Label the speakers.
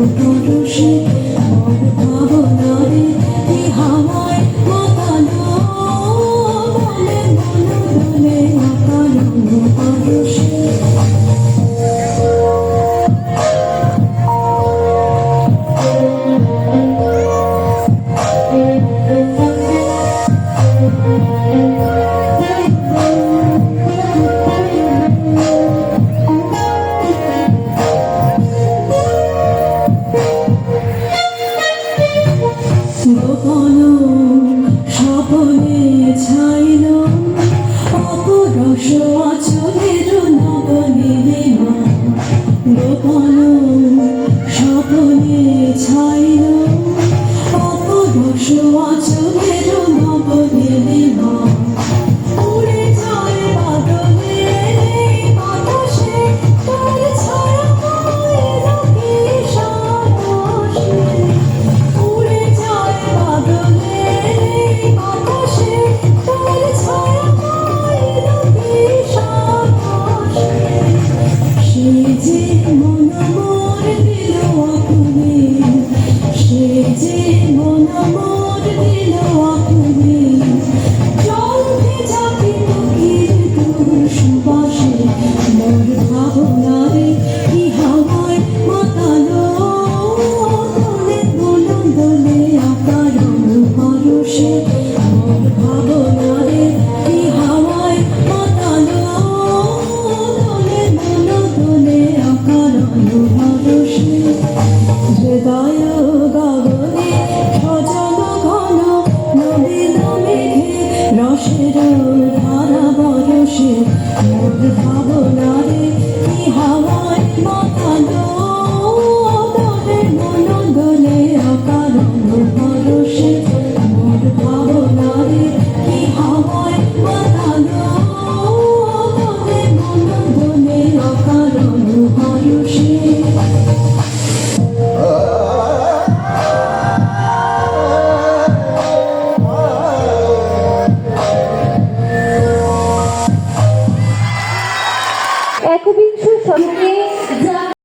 Speaker 1: 孤独是 বোঝাইল অপরস আছে ভরা বরসে মোর ভাব